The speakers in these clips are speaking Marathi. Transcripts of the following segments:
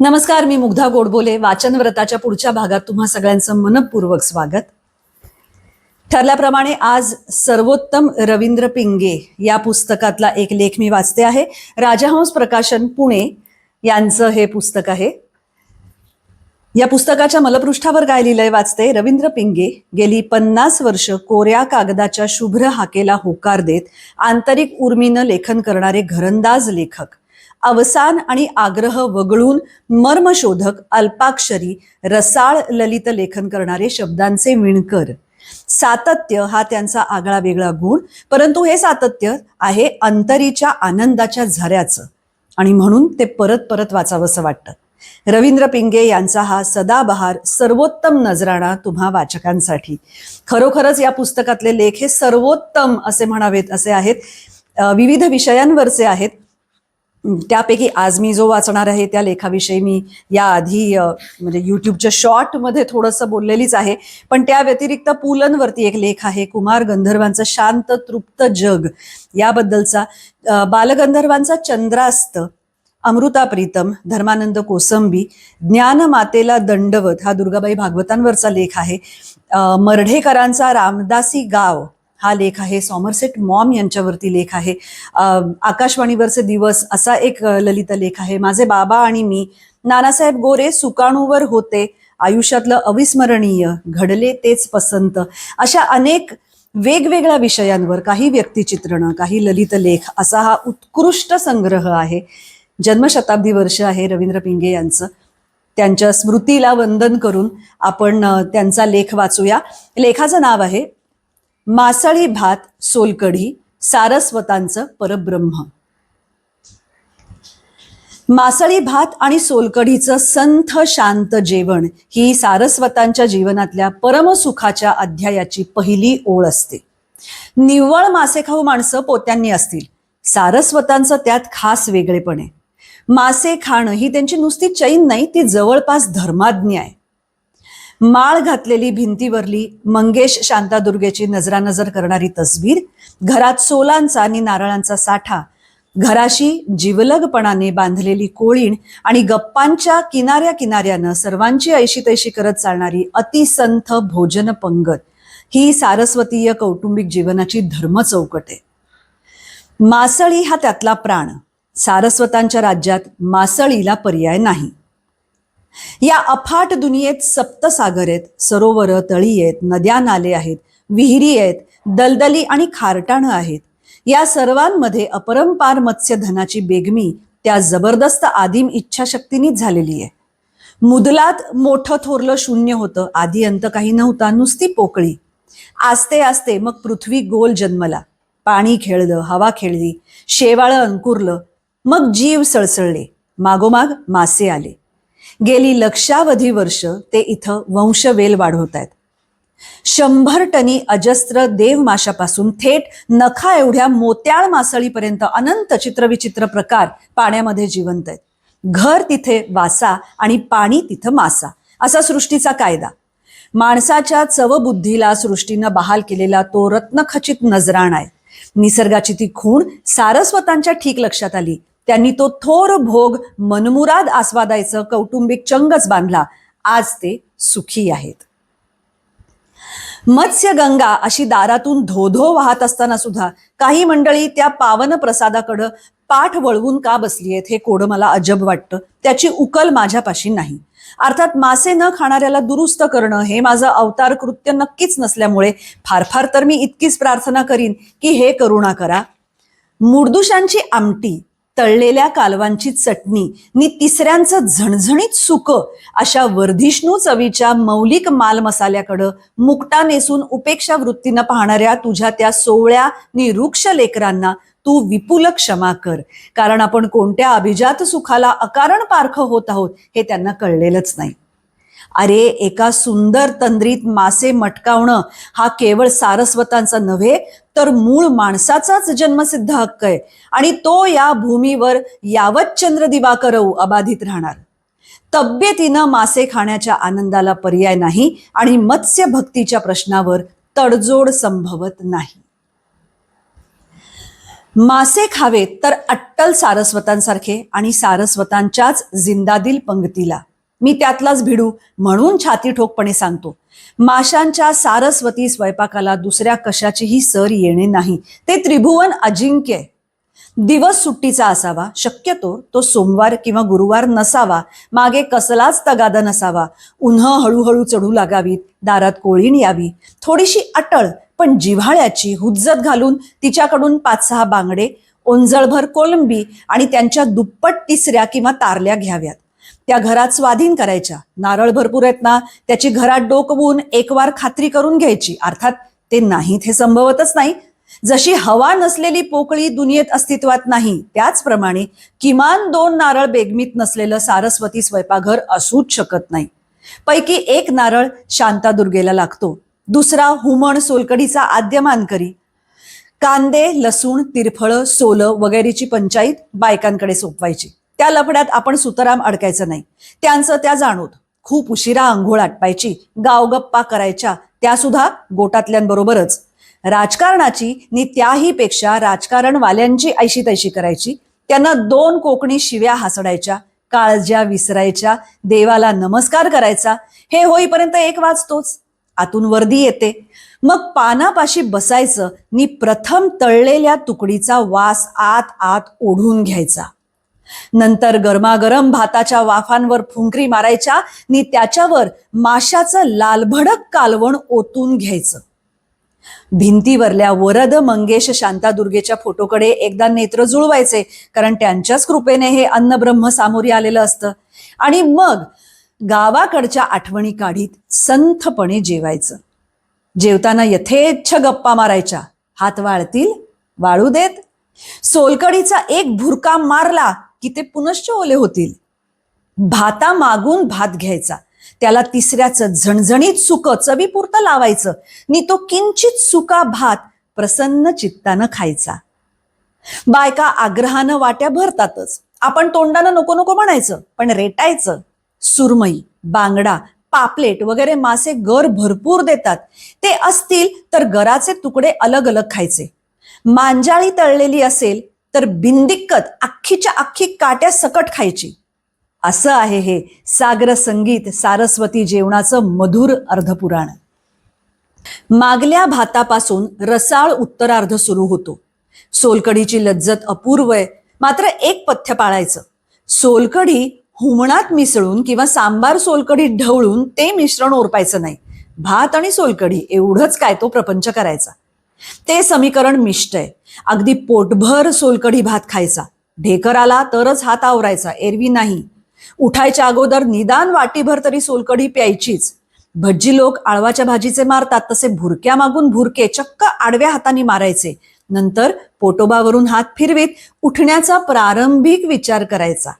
नमस्कार मी मुग्धा गोडबोले. वाचनव्रताच्या पुढच्या भागात तुम्हा सगळ्यांचं मनपूर्वक स्वागत. ठरल्याप्रमाणे आज सर्वोत्तम रवींद्र पिंगे या पुस्तकातला एक लेख मी वाचते आहे. राजहंस प्रकाशन पुणे यांचं हे पुस्तक आहे. या पुस्तकाच्या मलपृष्ठावर काय लिहिलंय वाचते रवींद्र पिंगे. गेली पन्नास वर्ष कोऱ्या कागदाच्या शुभ्र हाकेला होकार देत आंतरिक उर्मीनं लेखन करणारे घरंदाज लेखक. अवसान आणि आग्रह वगळून मर्मशोधक अल्पाक्षरी रसाळ ललित लेखन करणारे शब्दांचे विणकर. सातत्य हा त्यांचा आगळा वेगळा गुण परंतु हे सातत्य आहे अंतरीच्या आनंदाच्या झऱ्याचं. आणि म्हणून ते परत परत वाचावंसं वाटतं. रवींद्र पिंगे यांचा हा सदाबहार सर्वोत्तम नजराणा तुम्हा वाचकांसाठी. खरोखरच या पुस्तकातले लेख हे सर्वोत्तम असे म्हणावेत असे आहेत. विविध विषयांवरचे आहेत. त्यापैकी आज मी जो वाचणार आहे त्या लेखाविषयी मी याआधी म्हणजे युट्यूबच्या शॉर्टमध्ये थोडंसं बोललेलीच आहे. पण त्या व्यतिरिक्त पुलंवरती एक लेख आहे कुमार गंधर्वांचं शांत तृप्त जग याबद्दलचा. बालगंधर्वांचा चंद्रास्त अमृता प्रीतम धर्मानंद कोसंबी ज्ञानमातेला दंडवत हा दुर्गाबाई भागवतांवरचा लेख आहे. मर्ढेकरांचा रामदासी गाव हा लेख आहे. सॉमरसेट मॉम यांच्यावरती लेख आहे. आकाशवाणीवरचे दिवस असा एक ललित लेख आहे. माझे बाबा आणि मी नानासाहेब गोरे सुकाणूवर होते. आयुष्यातलं अविस्मरणीय घडले तेच पसंत. अशा अनेक वेगवेगळ्या विषयांवर काही व्यक्तिचित्रणं काही ललित लेख असा हा उत्कृष्ट संग्रह आहे. जन्मशताब्दी वर्ष आहे रवींद्र पिंगे यांचं. त्यांच्या स्मृतीला वंदन करून आपण त्यांचा लेख वाचूया. लेखाचं नाव आहे मासळी भात सोलकढी सारस्वतांचं परब्रह्म. मासळी भात आणि सोलकढीचं संथ शांत जेवण ही सारस्वतांच्या जीवनातल्या परमसुखाच्या अध्यायाची पहिली ओळ असते. निव्वळ मासे खाऊ माणसं पोत्यांनी असतील. सारस्वतांचं त्यात खास वेगळेपण. आहे मासे खाणं ही त्यांची नुसती चैन नाही ती जवळपास धर्माज्ञ आहे. माळ घातलेली भिंतीवरली मंगेश शांतादुर्गेची नजरानजर करणारी तस्वीर घरात सोलांचा आणि नारळांचा साठा घराशी जिवलगपणाने बांधलेली कोळीण आणि गप्पांच्या किनाऱ्या किनाऱ्यानं सर्वांची ऐशी तैशी करत चालणारी अतिसंथ भोजन पंगत ही सारस्वतीय कौटुंबिक जीवनाची धर्म चौकट आहे. मासळी हा त्यातला प्राण. सारस्वतांच्या राज्यात मासळीला पर्याय नाही. या अफाट दुनियेत सप्तसागर आहेत सरोवर तळी आहेत नद्या नाले आहेत विहिरी आहेत दलदली आणि खारटाणं आहेत. या सर्वांमध्ये अपरंपार मत्स्यधनाची बेगमी त्या जबरदस्त आदिम इच्छाशक्तीनीच झालेली आहे. मुदलात मोठं थोरलं शून्य होतं आधी अंत काही नव्हता नुसती पोकळी. आस्ते आस्ते मग पृथ्वी गोल जन्मला. पाणी खेळलं हवा खेळली शेवाळं अंकुरलं मग जीव सळसळले मागोमाग मासे आले. गेली लक्षावधी वर्ष ते इथं वंशवेल वाढवत आहेत शंभर टनी अजस्त्र देवमाशापासून थेट नखा एवढ्या मोत्याळ मासळीपर्यंत अनंत चित्रविचित्र प्रकार पाण्यामध्ये जिवंत आहेत घर तिथे वासा आणि पाणी तिथं मासा असा सृष्टीचा कायदा. माणसाच्या चवबुद्धीला सृष्टीनं बहाल केलेला तो रत्नखचित नजराण आहे निसर्गाची ती खूण सारस्वतांच्या ठीक लक्षात आली. त्यांनी तो थोर भोग मनमुराद आस्वादायचं कौटुंबिक चंगच बांधला. आज ते सुखी आहेत. मत्स्यगंगा अशी दारातून धोधो वाहत असताना सुद्धा काही मंडळी त्या पावन प्रसादाकडं पाठ वळवून का बसली आहेत हे कोडं मला अजब वाटतं. त्याची उकल माझ्यापाशी नाही. अर्थात मासे न खाणाऱ्याला दुरुस्त करणं हे माझं अवतार कृत्य नक्कीच नसल्यामुळे फार फार तर मी इतकीच प्रार्थना करीन की हे करुणा करा. मुर्दुशांची आमटी तळलेल्या कालवांची चटणी नि तिसऱ्यांचं झणझणीत सुक अशा वर्धिष्णू चवीच्या मौलिक माल मसाल्याकडं मुकटा नेसून उपेक्षा वृत्तीनं पाहणाऱ्या तुझ्या त्या सोवळ्या नि लेकरांना तू विपुल क्षमा कर. कारण आपण कोणत्या अभिजात सुखाला अकारण पारख होत आहोत हे त्यांना कळलेलंच नाही. अरे एका सुंदर तंद्रीत मासे मटकावणं हा केवळ सारस्वतांचा नव्हे तर मूळ माणसाचाच जन्मसिद्ध हक्क आहे. आणि तो या भूमीवर यावत चंद्र दिवाकरऊ अबाधित राहणार. तब्येतीनं मासे खाण्याच्या आनंदाला पर्याय नाही आणि मत्स्य भक्तीच्या प्रश्नावर तडजोड संभवत नाही. मासे खावेत तर अट्टल सारस्वतांसारखे आणि सारस्वतांच्याच जिंदादिल पंगतीला. मी त्यातलाच भिडू म्हणून छाती ठोकपणे सांगतो. माशांच्या सारस्वती स्वयंपाकाला दुसऱ्या कशाचीही सर येणे नाही. ते त्रिभुवन अजिंक्य दिवस सुट्टीचा असावा शक्यतो तो सोमवार किंवा गुरुवार नसावा मागे कसलाच तगादा नसावा. उन्ह हळूहळू चढू लागावीत दारात कोळीण यावी. थोडीशी अटळ पण जिव्हाळ्याची हुज्जत घालून तिच्याकडून पाच सहा बांगडे ओंजळभर कोलंबी आणि त्यांच्या दुप्पट तिसऱ्या किंवा तारल्या घ्याव्यात. त्या घरात स्वाधीन करायच्या. नारळ भरपूर आहेत ना त्याची घरात डोकवून एक वार खात्री करून घ्यायची. अर्थात ते नाहीत हे संभवतच नाही. जशी हवा नसलेली पोकळी दुनियेत अस्तित्वात नाही त्याचप्रमाणे किमान दोन नारळ बेगमीत नसलेलं सारस्वती स्वयंपाकघर असूच शकत नाही. पैकी एक नारळ शांतादुर्गेला लागतो. दुसरा हुमण सोलकडीचा आद्य मानकरी. कांदे लसूण तिरफळं सोलं वगैरेची पंचायत बायकांकडे सोपवायची. त्या लफड्यात आपण सुतराम अडकायचं नाही. त्यांचं त्या जाणवत खूप उशिरा आंघोळ आटपायची गावगप्पा करायच्या त्या सुद्धा गोटातल्यांबरोबरच. राजकारणाची नि त्याही पेक्षा राजकारणवाल्यांची ऐशी तैशी करायची. त्यांना दोन कोकणी शिव्या हासडायच्या काळज्या विसरायच्या देवाला नमस्कार करायचा. हे होईपर्यंत एक वाचतोच आतून वर्दी येते. मग पानापाशी बसायचं नि प्रथम तळलेल्या तुकडीचा वास आत आत ओढून घ्यायचा. नंतर गरमागरम भाताच्या वाफांवर फुंकरी मारायच्या नि त्याच्यावर माशाचं लालभडक कालवण ओतून घ्यायचं. भिंतीवरल्या वरद मंगेश शांतादुर्गेच्या फोटोकडे एकदा नेत्र जुळवायचे कारण त्यांच्याच कृपेने हे अन्नब्रह्म सामोरी आलेलं असतं. आणि मग गावाकडच्या आठवणी काढीत संथपणे जेवायचं. जेवताना यथेच्छ गप्पा मारायच्या. हात वाळतील वाळू देत. सोलकडीचा एक भुरका मारला की ते पुनश्च ओले होतील. भाता मागून भात घ्यायचा. त्याला तिसऱ्याचं झणझणीत सुक चवीपुरतं लावायचं. नि तो किंचित सुका भात प्रसन्न चित्तानं खायचा. बायका आग्रहानं वाट्या भरतातच. आपण तोंडानं नको नको म्हणायचं पण रेटायचं. सुरमई बांगडा पापलेट वगैरे मासे गर भरपूर देतात. ते असतील तर गराचे तुकडे अलग अलग खायचे. मांजाळी तळलेली असेल तर बिंदिक्कत अख्खीच्या अख्खी काट्या सकट खायची. असं आहे हे सागर संगीत सारस्वती जेवणाचं मधुर अर्धपुराण. मागल्या भातापासून रसाळ उत्तरार्ध सुरू होतो. सोलकडीची लज्जत अपूर्व आहे मात्र एक पथ्य पाळायचं. सोलकढी हुमणात मिसळून किंवा सांबार सोलकढी ढवळून ते मिश्रण ओरपायचं नाही. भात आणि सोलकढी एवढंच काय तो प्रपंच करायचा. ते समीकरण मिष्ट आहे. अगदी पोटभर सोलकढी भात खायचा. ढेकर आला तरच हात आवरायचा. एरवी नाही. उठायच्या अगोदर निदान वाटीभर तरी सोलकढी प्यायचीच. भज्जी लोक आळवाच्या भाजीचे मारतात तसे भुरक्या मागून भुरके चक्क आडव्या हाताने मारायचे. नंतर पोटोबावरून हात फिरवीत उठण्याचा प्रारंभिक विचार करायचा.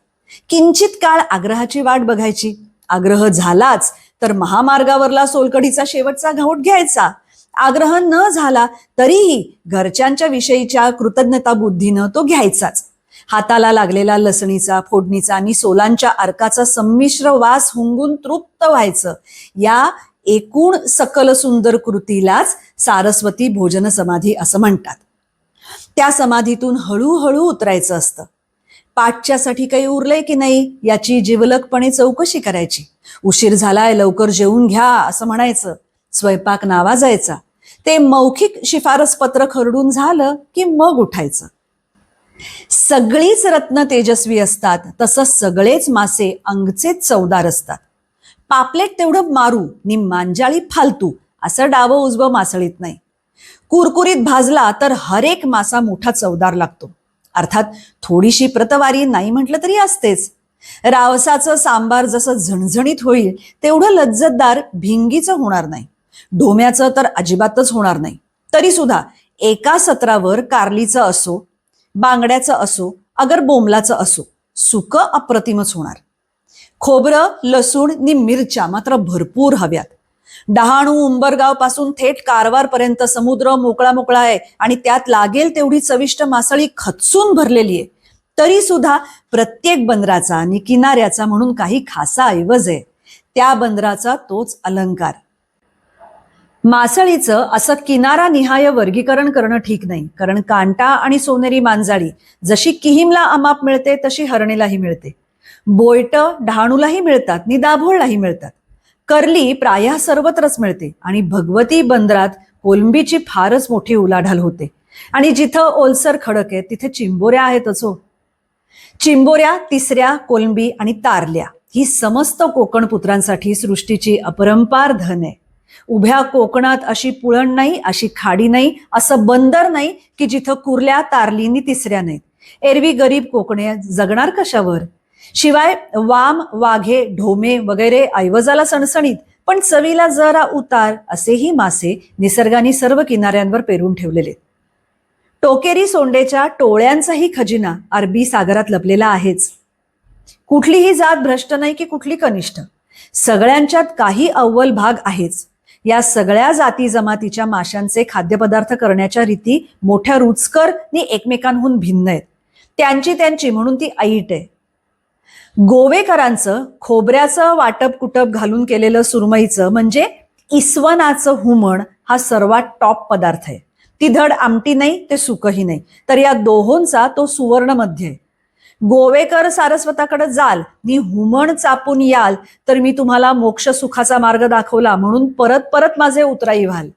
किंचित काळ आग्रहाची वाट बघायची. आग्रह झालाच तर महामार्गावरला सोलकडीचा शेवटचा घाऊट घ्यायचा. आग्रह न झाला तरीही घरच्यांच्या विषयीच्या कृतज्ञता बुद्धीनं तो घ्यायचाच. हाताला लागलेला लसणीचा फोडणीचा आणि सोलांच्या अर्काचा संमिश्र वास हुंगून तृप्त व्हायचं. या एकूण सकल सुंदर कृतीलाच सारस्वती भोजन समाधी असं म्हणतात. त्या समाधीतून हळूहळू उतरायचं असतं. पाठच्यासाठी काही उरलंय की नाही याची जिवलकपणे चौकशी करायची. उशीर झालाय लवकर जेवून घ्या असं म्हणायचं. स्वयंपाक नावाजायचा. ते मौखिक शिफारस पत्र खरडून झालं की मग उठायचं. सगळीच रत्न तेजस्वी असतात तसं सगळेच मासे अंगचेच चवदार असतात. पापलेट तेवढं मारू नि मांजाळी फालतू असं डावं उजवं मासळीत नाही. कुरकुरीत भाजला तर हरेक मासा मोठा चवदार लागतो. अर्थात थोडीशी प्रतवारी नाही म्हटलं तरी असतेच. रावसाचं सांबार जसं झणझणीत होईल तेवढं लज्जतदार भिंगीचं होणार नाही. डोम्याचं तर अजिबातच होणार नाही. तरी सुद्धा एका सत्रावर कारलीचं असो बांगड्याचं असो अगर बोमलाचं असो सुक अप्रतिमच होणार. खोबरं लसूण नि मिरच्या मात्र भरपूर हव्यात. डहाणू उंबरगावपासून थेट कारवार पर्यंत समुद्र मोकळा मोकळा आहे आणि त्यात लागेल तेवढी चविष्ट मासळी खचून भरलेली आहे. तरी सुद्धा प्रत्येक बंदराचा आणि किनाऱ्याचा म्हणून काही खासा ऐवज आहे. त्या बंदराचा तोच अलंकार. मासळीचं असं किनारा निहाय वर्गीकरण करणं ठीक नाही. कारण कांटा आणि सोनेरी मांजाळी जशी किहिमला अमाप मिळते तशी हरणीलाही मिळते. बोयट डहाणूलाही मिळतात नि दाभोळलाही मिळतात. कर्ली प्रायः सर्वत्रच मिळते आणि भगवती बंदरात कोलंबीची फारच मोठी उलाढाल होते. आणि जिथं ओलसर खडक आहे तिथे चिंबोऱ्या आहेतच हो. चिंबोऱ्या तिसऱ्या कोलंबी आणि तारल्या ही समस्त कोकण पुत्रांसाठी सृष्टीची अपरंपार धन आहे. उभ्या कोकणात अशी पुळण नाही अशी खाडी नाही असं बंदर नाही की जिथं कुर्ल्या तारलीनी तिसऱ्या नाहीत. एरवी गरीब कोकणे जगणार कशावर? शिवाय वाम वाघे ढोमे वगैरे ऐवजाला सणसणीत पण चवीला जरा उतार असेही मासे निसर्गाने सर्व किनाऱ्यांवर पेरून ठेवलेले. टोकेरी सोंडेच्या टोळ्यांचाही खजिना अरबी सागरात लपलेला आहेच. कुठलीही जात भ्रष्ट नाही की कुठली कनिष्ठ. सगळ्यांच्यात काही अव्वल भाग आहेच. या सगळ्या जाती जमातीच्या माशांचे खाद्यपदार्थ करण्याच्या रीती मोठ्या रुचकर नि एकमेकांहून भिन्न आहेत. त्यांची त्यांची म्हणून ती ऐट आहे. गोवेकरांचं खोबऱ्याचं वाटप कुटप घालून केलेलं सुरमईचं म्हणजे इस्वनाचं हुमण हा सर्वात टॉप पदार्थ आहे. ती धड आमटी नाही ते सुकही नाही. तर या दोहोंचा तो सुवर्ण मध्य आहे. गोवेकर सारस्वताकडे जाल नी हुमण चापून याल तर मी तुम्हाला मोक्ष सुखाचा मार्ग दाखवला म्हणून परत परत माझे उतराई व्हाल.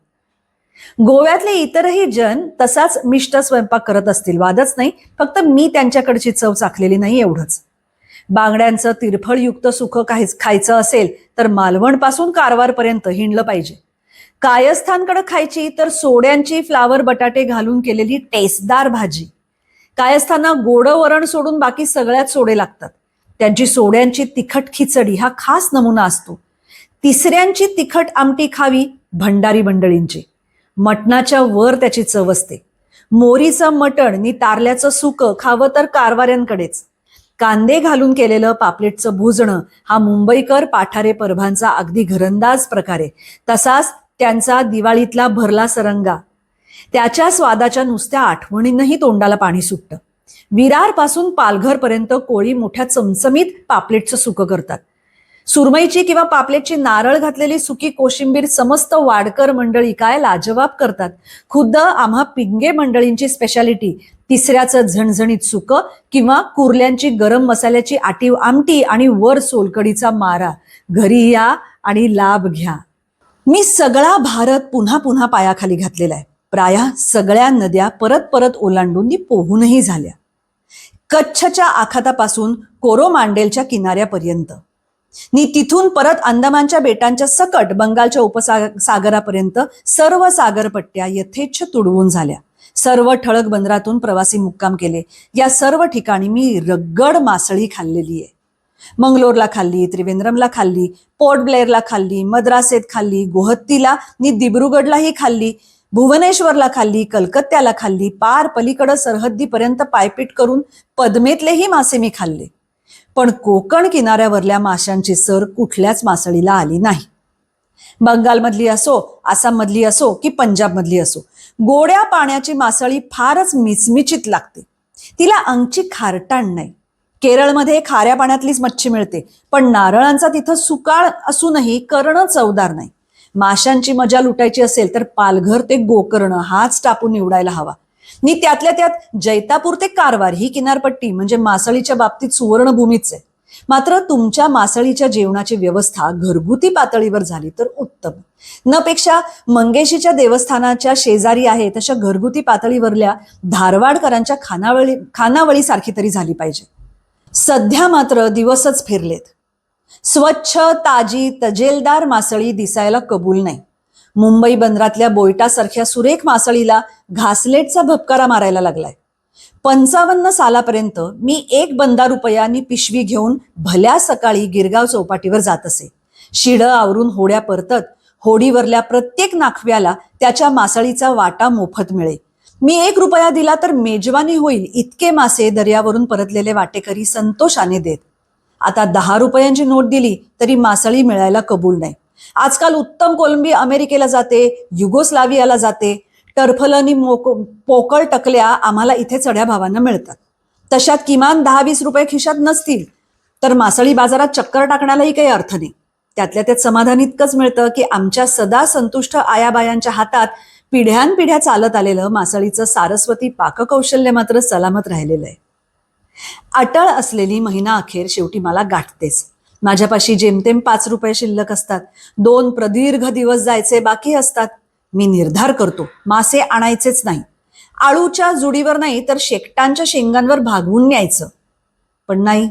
गोव्यातले इतरही जन तसाच मिष्ट स्वयंपाक करत असतील वादच नाही फक्त मी त्यांच्याकडची चव चाखलेली नाही एवढंच. बांगड्यांचं तिरफळयुक्त सुख काहीच खायचं असेल तर मालवणपासून कारवारपर्यंत हिंडलं पाहिजे. कायस्थानकडे खायची तर सोड्यांची फ्लावर बटाटे घालून केलेली टेस्टदार भाजी. कायस्थांना गोड वरण सोडून बाकी सगळ्यात सोडे लागतात. त्यांची सोड्यांची तिखट खिचडी हा खास नमुना असतो. तिसऱ्यांची तिखट आमटी खावी भंडारी मंडळींची. मटणाच्या वर त्याची चव असते. मोरीचं मटण नि तारल्याचं सुक खावं तर कारवाऱ्यांकडेच. कांदे घालून केलेलं पापलेटचं भुजणं हा मुंबईकर पाठारे परभांचा अगदी घरंदाज प्रकारे. तसाच त्यांचा दिवाळीतला भरला सरंगा त्याच्या स्वादाच्या नुसत्या आठवणींनाही तोंडाला पाणी सुटतं. विरारपासून पालघरपर्यंत कोळी मोठ्या चमचमीत पापलेटचं सुकं करतात. सुरमईची किंवा पापलेटची नारळ घातलेली सुकी कोशिंबीर समस्त वाडकर मंडळी काय लाजवाब करतात. खुद्द आम्हा पिंगे मंडळींची स्पेशालिटी तिसऱ्याचं झणझणीत सुकं किंवा कुर्ल्यांची गरम मसाल्याची आटीव आमटी आणि वर सोलकडीचा मारा. घरी या आणि लाभ घ्या. मी सगळा भारत पुन्हा पुन्हा पायाखाली घातलेला आहे. प्रायः सगळ्या नद्या परत परत ओलांडून ती पोहूनही झाल्या. कच्छच्या आखातापासून कोरोमांडेलच्या किनाऱ्यापर्यंत. नि तिथून परत अंदमानच्या बेटांच्या सकट बंगालच्या उपसागरापर्यंत सर्व सागरपट्ट्या यथेच्छ तुडवून झाल्या. सर्व ठळक बंदरातून प्रवासी मुक्काम केले. या सर्व ठिकाणी मी रगड मासळी खाल्लेली आहे. मंगलोरला खाल्ली त्रिवेंद्रमला खाल्ली पोर्ट ब्लेअरला खाल्ली मद्रासेत खाल्ली गोहत्तीला नि दिब्रुगडलाही खाल्ली. भुवनेश्वरला खाल्ली कलकत्त्याला खाल्ली पार पलीकडं सरहद्दीपर्यंत पायपीट करून पद्मेतलेही मासे मी खाल्ले. पण कोकण किनाऱ्यावरल्या माशांची सर कुठल्याच मासळीला आली नाही. बंगालमधली असो आसाममधली असो की पंजाबमधली असो गोड्या पाण्याची मासळी फारच मिचमिचित लागते. तिला अंगची खारटाण नाही. केरळमध्ये खाऱ्या पाण्यातलीच मच्छी मिळते पण नारळांचा तिथं सुकाळ असूनही करणं चवदार नाही. माशांची मजा लुटायची असेल तर पालघर ते गोकर्ण हाच टापून निवडायला हवा. नि त्यातल्या त्यात जैतापूर ते कारवार ही किनारपट्टी म्हणजे मासळीच्या बाबतीत सुवर्णभूमीच आहे. मात्र तुमच्या मासळीच्या जेवणाची व्यवस्था घरगुती पातळीवर झाली तर उत्तम. न पेक्षा मंगेशीच्या देवस्थानाच्या शेजारी आहे तशा घरगुती पातळीवरल्या धारवाडकरांच्या खानावळी खानावळी सारखी तरी झाली पाहिजे. सध्या मात्र दिवसच फिरलेत. स्वच्छ ताजी तजेलदार मासळी दिसायला कबूल नाही. मुंबई बंदरातल्या बोयटासारख्या सुरेख मासळीला घासलेटचा भपकारा मारायला लागलाय. पंचावन्न सालापर्यंत मी एक बंदा रुपयानी पिशवी घेऊन भल्या सकाळी गिरगाव चौपाटीवर जात असे. शिडं आवरून होड्या परतत होडीवरल्या प्रत्येक नाखव्याला त्याच्या मासळीचा वाटा मोफत मिळे. मी एक रुपया दिला तर मेजवानी होईल इतके मासे दर्यावरून परतलेले वाटेकरी संतोषाने देत. आता दहा रुपयांची नोट दिली तरी मासळी मिळायला कबूल नाही. आजकाल उत्तम कोलंबी अमेरिकेला जाते युगोस्लावियाला जाते. टर्फलनी मोक पोकळ टकल्या आम्हाला इथे चढ्या भावांना मिळतात. तशात किमान दहा वीस रुपये खिशात नसतील तर मासळी बाजारात चक्कर टाकण्यालाही काही अर्थ नाही. त्यातल्या त्यात समाधान इतकंच मिळतं की आमच्या सदा संतुष्ट आयाबायांच्या हातात पिढ्यानपिढ्या चालत आलेलं मासळीचं सारस्वती पाककौशल्य मात्र सलामत राहिलेलं आहे. अटळ असलेली महिना अखेर शेवटी मला गाठतेच. माझ्यापाशी जेमतेम पाच रुपये शिल्लक असतात. दोन प्रदीर्घ दिवस जायचे बाकी असतात. मी निर्धार करतो मासे आणायचेच नाही. आळूच्या जुडीवर नाही तर शेकटांच्या शेंगांवर भागवून न्यायचं. पण नाही.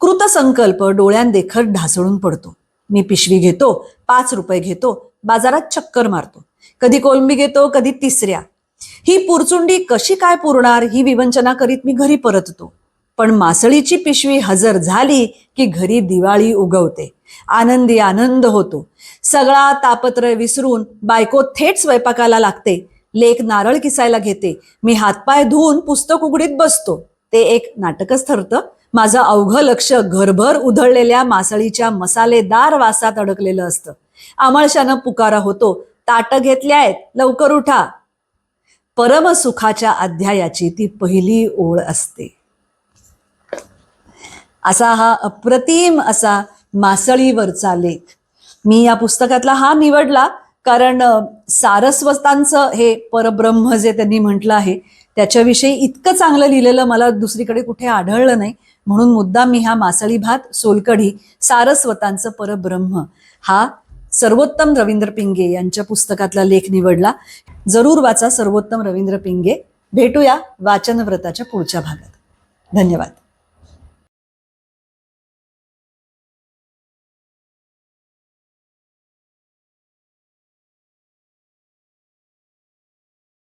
कृतसंकल्प डोळ्यांदेखत ढासळून पडतो. मी पिशवी घेतो पाच रुपये घेतो बाजारात चक्कर मारतो. कधी कोलंबी घेतो कधी तिसऱ्या. ही पुरचुंडी कशी काय पुरणार ही विवंचना करीत मी घरी परततो. पण मासळीची पिशवी हजर झाली की घरी दिवाळी उगवते. आनंदी आनंद होतो. सगळा तापत्रय विसरून बायको थेट स्वयंपाकाला लागते. लेख नारळ किसायला घेते. मी हातपाय धुवून पुस्तक उघडीत बसतो. ते एक नाटकच ठरतं. माझं अवघं लक्ष घरभर उधळलेल्या मासळीच्या मसालेदार वासात अडकलेलं असतं. आमळशानं पुकारा होतो. ताट घेतल्या आहेत. लवकर उठा. परमसुखाच्या अध्यायाची ती पहिली ओळ असते. असा हा अप्रतिम असा मासळीवरचा लेख. मी या पुस्तकातला हा निवडला कारण सारस्वतांचं हे परब्रह्म जे त्यांनी म्हटलं आहे त्याच्याविषयी इतकं चांगलं लिहिलेलं मला दुसरीकडे कुठे आढळलं नाही. म्हणून मुद्दाम मी हा मासळी भात सोलकढी सारस्वतांचं परब्रह्म हा सर्वोत्तम रवींद्र पिंगे यांच्या पुस्तकातला लेख निवडला. जरूर वाचा सर्वोत्तम रवींद्र पिंगे. भेटूया वाचनव्रताच्या पुढच्या भागात. धन्यवाद.